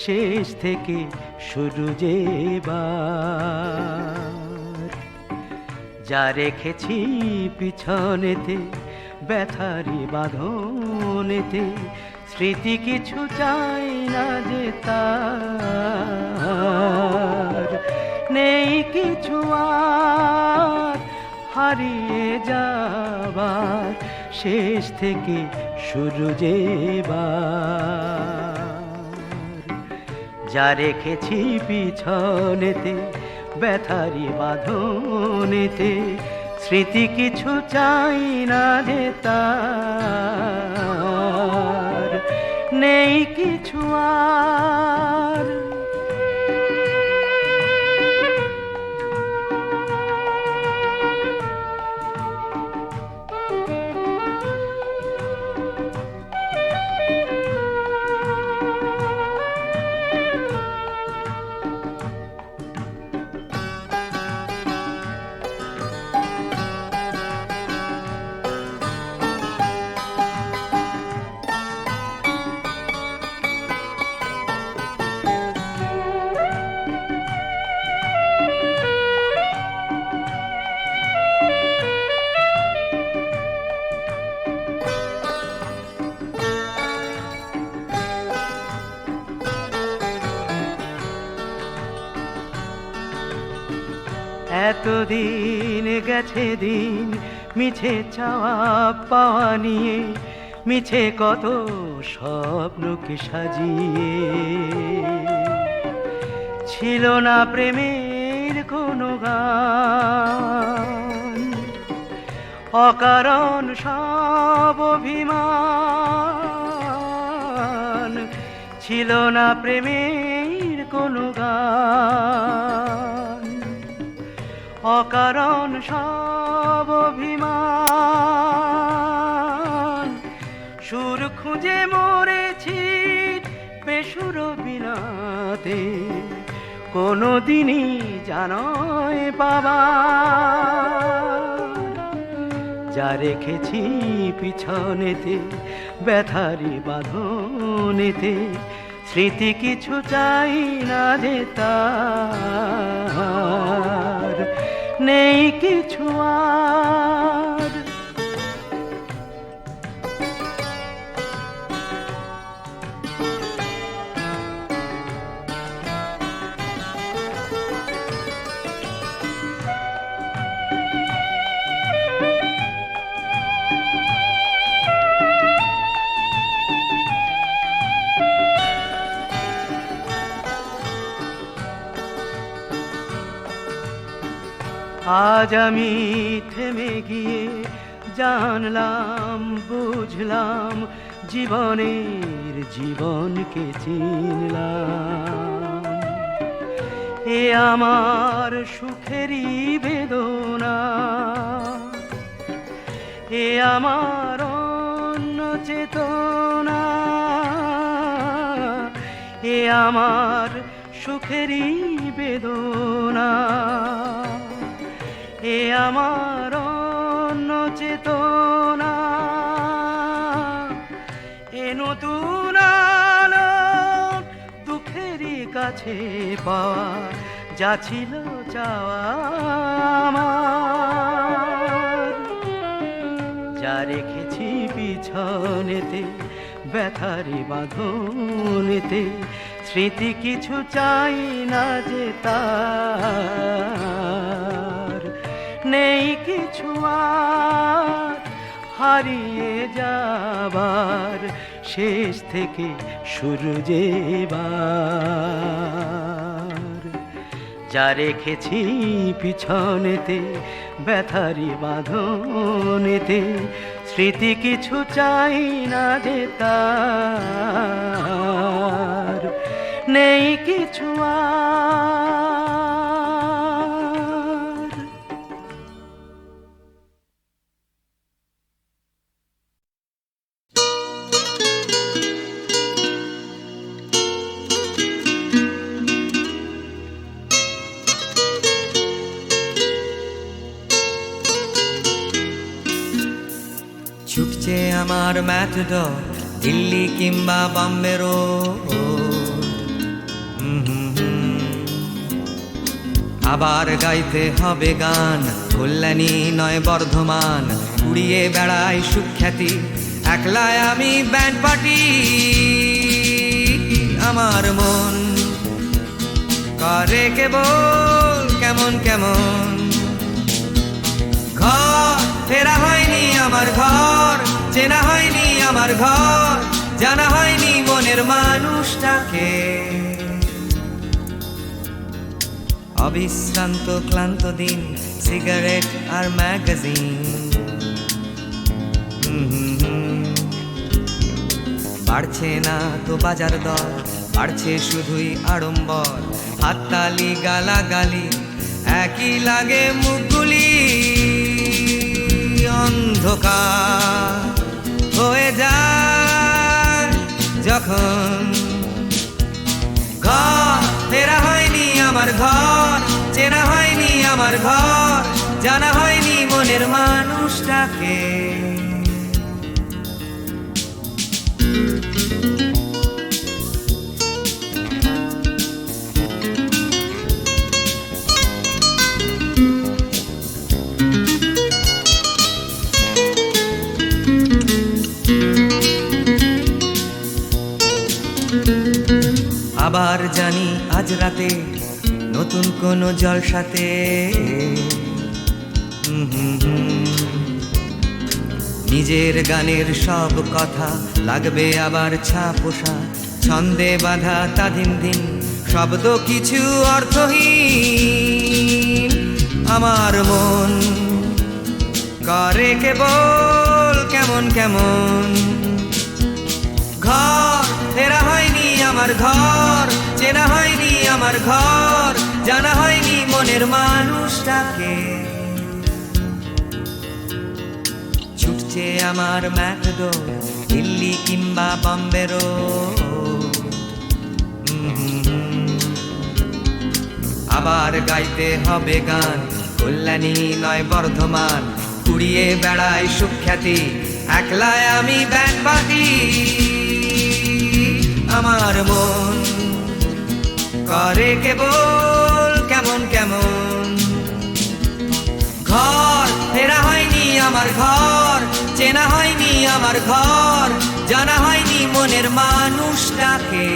শেষ থেকে শুরু যেবার যা রেখেছি পিছনেতে ব্যথারি বাঁধনেতে, স্মৃতি কিছু চাই না যে তার। নেই কিছু আর, হারিয়ে যাবার, শেষ থেকে শুরু যেবার যা রেখেছি পিছনেতে ব্যথারি বাঁধনেতে স্মৃতি কিছু চাই না যে নেই কিছু আর গেছে দিন, মিছে চাওয়া পাওয়া নিয়ে, মিছে কত স্বপ্নকে সাজিয়ে। ছিল না প্রেমের কোনো গান, অকারণ সব অভিমান। ছিল না প্রেমের কোনো গান অকারণ সব অভিমান। সুর খুঁজে মরেছি বেসুর বিনাতে কোনো দিনই জানয় বাবা যা রেখেছি পিছনেতে, ব্যথারি বাঁধনেতে, স্মৃতি কিছু চাই না যে তার। নেই কিছু আজ আমি থেমে গিয়ে জানলাম, বুঝলাম, জীবনের জীবনকে চিনলাম। এ আমার সুখেরই বেদনা। এ আমার অন্য চেতনা। এ আমার সুখেরই বেদনা। এ আমার চেতনা এ নতুন আলো দুঃখেরই কাছে পাওয়া যা ছিল চাওয়া আমার। যা রেখেছি পিছনেতে, ব্যথারি বাঁধনেতে, স্মৃতি কিছু চাই না যে তার কিছু আর। হারিয়ে যাবার শেষ থেকে শুরু যেবার যা রেখেছি পিছনেতে ব্যথারি বাঁধনেতে, স্মৃতি কিছু চাই না যে তার। নেই কিছু আর। আমার ম্যাথডর দিল্লি কিংবা বম্বে রোড হুম হুম হুম। আবার গাইতে হবে গান, কল্যাণী নয় বর্ধমান, উড়িয়ে বেড়াই সুখ্যাতি একলায় আমি ব্যান্ড পার্টি আমার মন করে কেবল কেমন কেমন। ঘর ফেরা হয়নি আমার ঘর। চেনা হয়নি আমার ঘর, জানা হয়নি মনের মানুষটাকে। অবিশ্রান্ত, ক্লান্ত দিন, সিগারেট আর ম্যাগাজিন। বাড়ছে না তো বাজার দর, বাড়ছে শুধুই আড়ম্বর। হাততালি, গালাগালি, একই লাগে মুখগুলি অন্ধকার। হয়ে যায় যখন ঘর ফেরা হয়নি আমার ঘর, চেনা হয়নি আমার ঘর, জানা হয়নি মনের মানুষটাকে। আবার জানি আজ রাতে নতুন কোনো জলসাতে। নিজের গানের সব কথা লাগবে আবার ছাপোষা, ছন্দে বাঁধা তা দিন দিন শব্দ কিছু অর্থহীন। আমার মন করে কেবল কেমন কেমন। ঘর ফেরা হয়নি আমার ঘর, চেনা হয়নি আমার ঘর, জানা হয়নি মনের মানুষটাকে ছুটছে আমার ম্যাকডো দিল্লি কিংবা বম্বে রোড হুম হুম হুম। আবার গাইতে হবে গান, কল্যাণী নয় বর্ধমান, কুড়িয়ে বেড়ায় সুখ্যাতি, একলায় আমি পার্টি আমার মন করে কেবল কেমন কেমন? ঘর ফেরা হয়নি আমার ঘর, চেনা হয়নি আমার ঘর, জানা হয়নি মনের মানুষটাকে।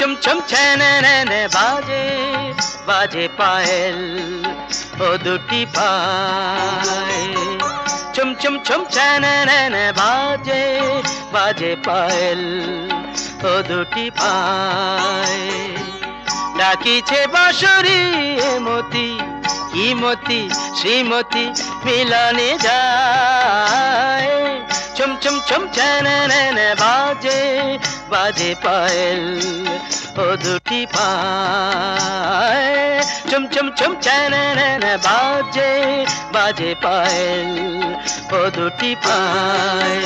চম চম ছেনে বাজে বাজে পায়েল ও দুটি পায় চম চম চম ছেনে বাজে বাজে পায়েল ও দুটি পায় ডাকিছে বাঁশরি মতি কি মতি শ্রীমতি মিলনে যায় চম চম চম ছেনে বাজে বাজে পায়েল, ও দুটি পায়। চুম চুম, চম ছেনে বাজে বাজে পায়েল, ও দুটি পায়।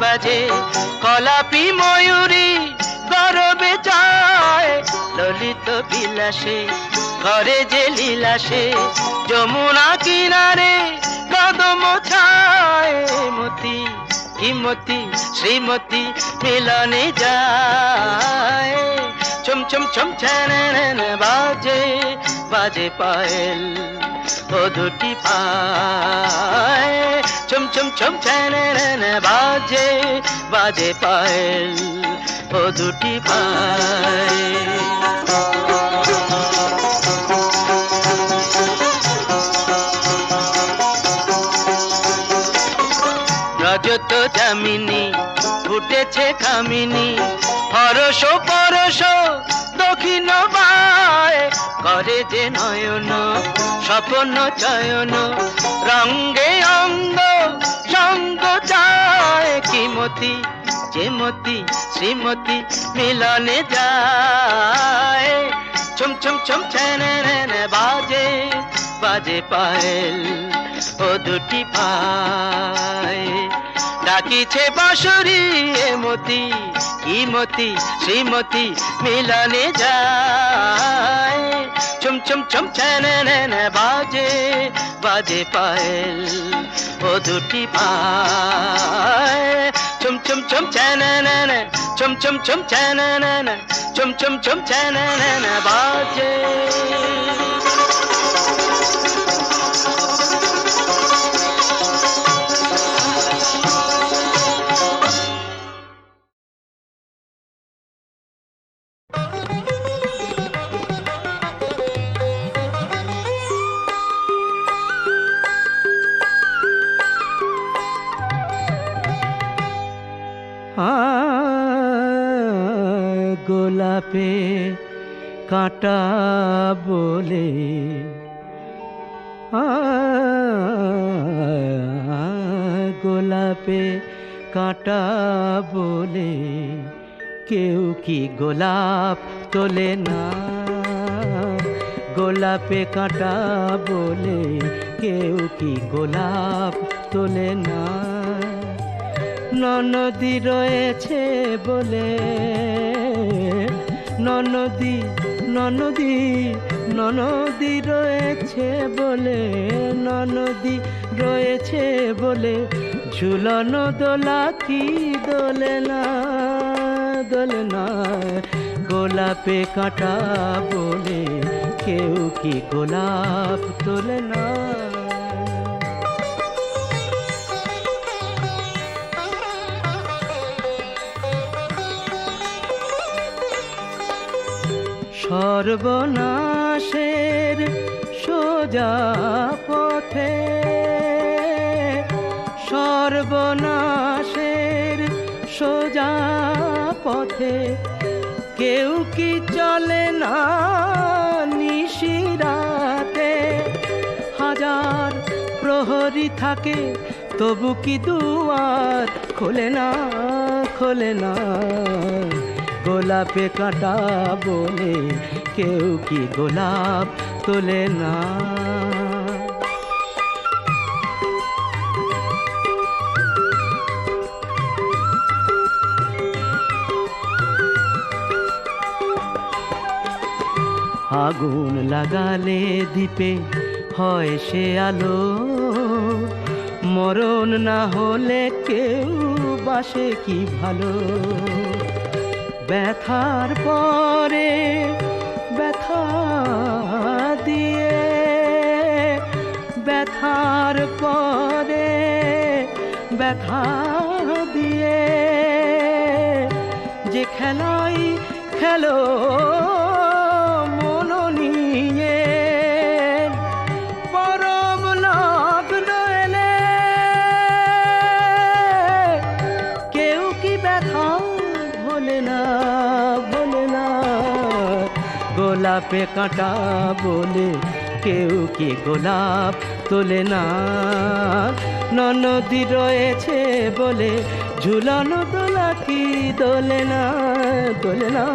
বাজে। কলাপি ময়ূরী গরবে যায় ললিত বিলাসে, ঘরে যে লীলাসে, যমুনা কিনারে কদম ছায়। মতি কিমতি শ্রীমতী মিলনে যায়। চম চম ছ্যান বাজে বাজে পায়েল ও দুটি পায় চম চম চম ছ্যান বাজে বাজে পায়েল ও দুটি পায় রজত জামিনী ফুটেছে কামিনী হরস পরশ করে যে নয়ন, স্বপ্ন চয়ন, রঙ্গে অঙ্গ, সঙ্গ যায় কিমতি, যেমতি, শ্রীমতী মিলনে যায়। ছম ছম ছম, ছ্যান বাজে বাজে পায়েল ও দুটি পায়। ডাকিছে বাঁশরি এ মতি কি মতি শ্রীমতী মিলনে যায়। চুম চুম চুম ছ্যান বাজে বাজে পায়েল ও দুটি পায়। চুম চুম চুম ছ্যান চুম চুম চুম ছ্যান চুম চুম চুম ছ্যান বাজে। কাঁটা বলে গোলাপে কাঁটা বলে কেউ কি গোলাপ তোলে না? গোলাপে কাঁটা বলে কেউ কি গোলাপ তোলে না? ননদী রয়েছে বলে, ননদী ননদী ননদী রয়েছে বলে, ননদী রয়েছে বলে, ঝুলনো দোলা কি দোলে না দোলে না গোলাপে কাটা বলে কেউ কি গোলাপ তোলে না? সর্বনাশের সোজা পথে। সর্বনাশের সোজা পথে। কেউ কি চলে না নিশিরাতে হাজার প্রহরী থাকে, তবু কি দুয়ার খোলে না খোলে না? গোলাপে কাঁটা বলে কেউ কি গোলাপ তোলে না? আগুন লাগালে দ্বীপে হয় সে আলো। মরণ না হলে কেউ বাসে কি ভালো? ব্যথার পরে ব্যথা দিয়ে ব্যথার পরে ব্যথা দিয়ে যে খেলাই খেলো গোলাপে কাঁটা বলে কেউ কি গোলাপ তোলে না। ননদী রয়েছে বলে ঝুলানো দোলা কি দোলে না দোলে না।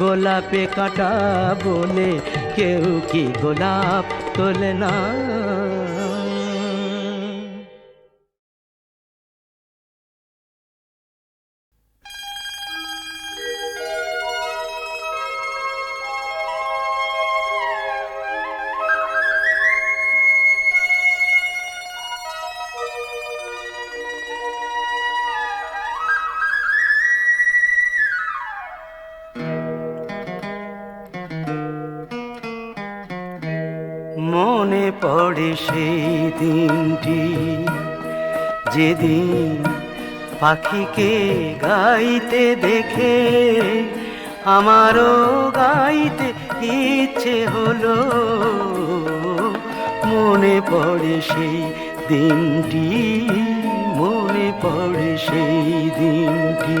গোলাপে কাঁটা বলে কেউ কি গোলাপ তোলে না। পড়ে সেই দিনটি যেদিন পাখিকে গাইতে দেখে আমারও গাইতে ইচ্ছে হলো, মনে পড়ে সেই দিনটি, মনে পড়ে সেই দিনটি।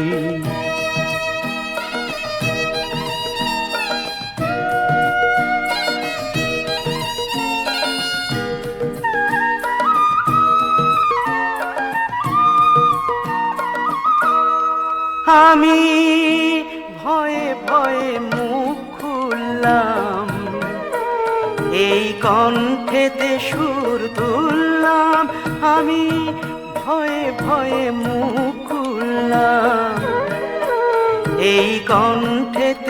আমি ভয়ে ভয়ে মুখ খুললাম। এই কণ্ঠেতে সুর তুললাম। আমি ভয়ে ভয়ে মুখ খুললাম। এই কণ্ঠেতে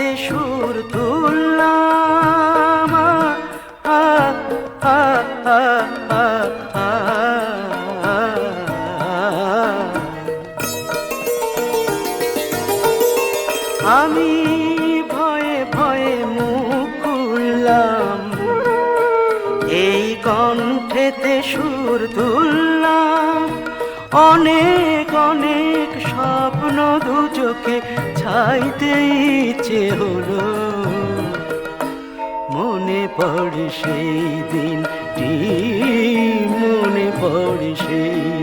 চোখে ছাইতে ইচ্ছে হলো। মনে পড়ে সেই দিনটি মনে পড়ে সেই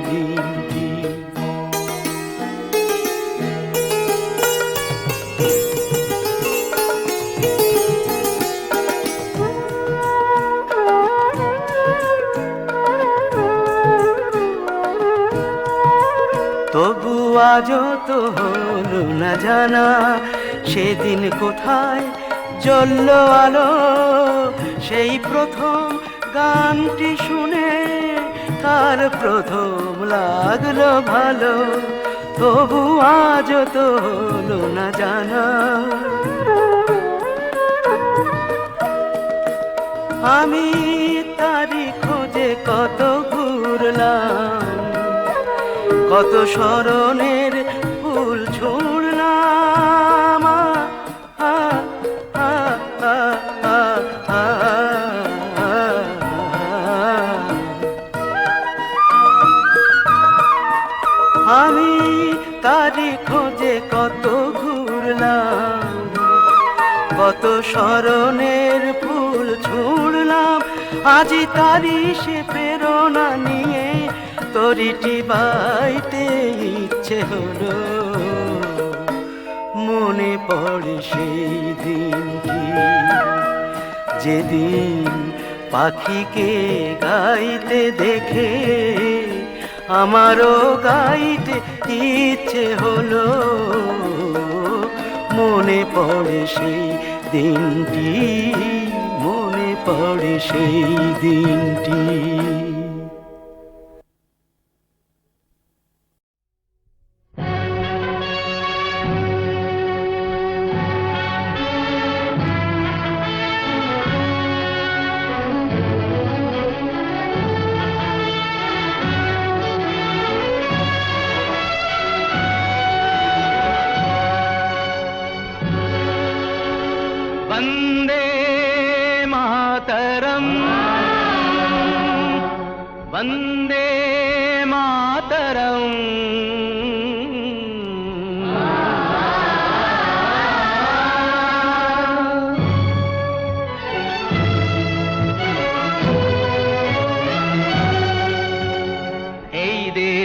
আজও তো হলো না জানা। সেদিন কোথায় জ্বলল আলো? সেই প্রথম গানটি শুনে তার প্রথম লাগল ভালো? তবু আজও তো হলো না জানা। আমি তারি খোঁজে কত ঘুরলাম? কত স্মরণের ফুল ছুড়লাম। আমি তারি খোঁজে কত ঘুরলাম, কত স্মরণের ফুল ছুড়লাম আজি তারি সে তরিটি বাইতে ইচ্ছে হলো, মনে পড়ে সেই দিনটি যেদিন পাখিকে গাইতে দেখে আমারও গাইতে ইচ্ছে হলো, মনে পড়ে সেই দিনটি, মনে পড়ে সেই দিনটি।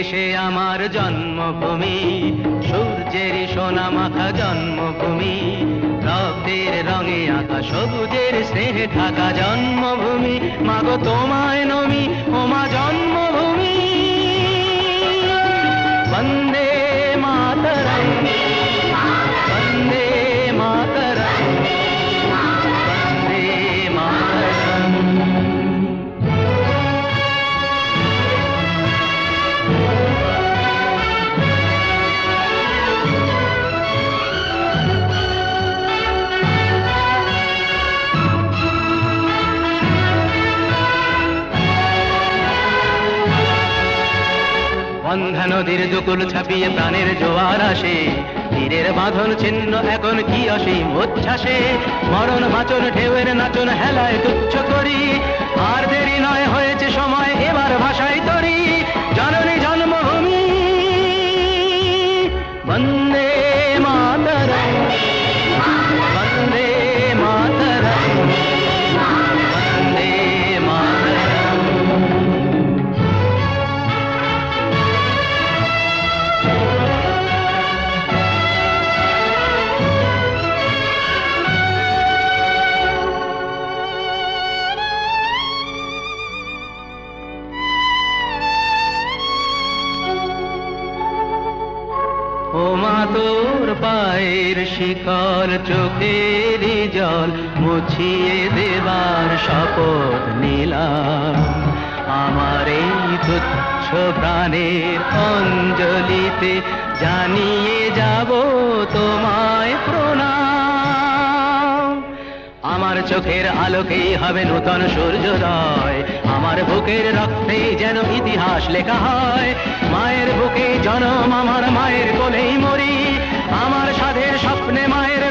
দেশে আমার জন্মভূমি, সূর্যের সোনা মাথা জন্মভূমি, রক্তের রঙে আঁকা সবুজের স্নেহে থাকা জন্মভূমি। মাগো তোমায় নমি ওমা দুকুল ছাপিয়ে প্রাণের জোয়ার আসে। তীরের বাঁধন ছিন্ন এখন কি অসীম উচ্ছ্বাসে মরণ বাঁচন, ঢেউয়ের নাচন, হেলায় তুচ্ছ করি। আর দেরি নয়, হয়েছে সময়, এবার ভাষায় তরি। জননী জন্মভূমি, বন্দে সাথে জানিয়ে যাব তোমায় প্রণাম। আমার চোখের আলোকেই হবে নূতন সূর্যোদয়। আমার বুকের রক্তে যেন ইতিহাস লেখা হয়। মায়ের বুকে জনম, আমার মায়ের কোলেই মরি। আমার সাধের স্বপ্নে মায়ের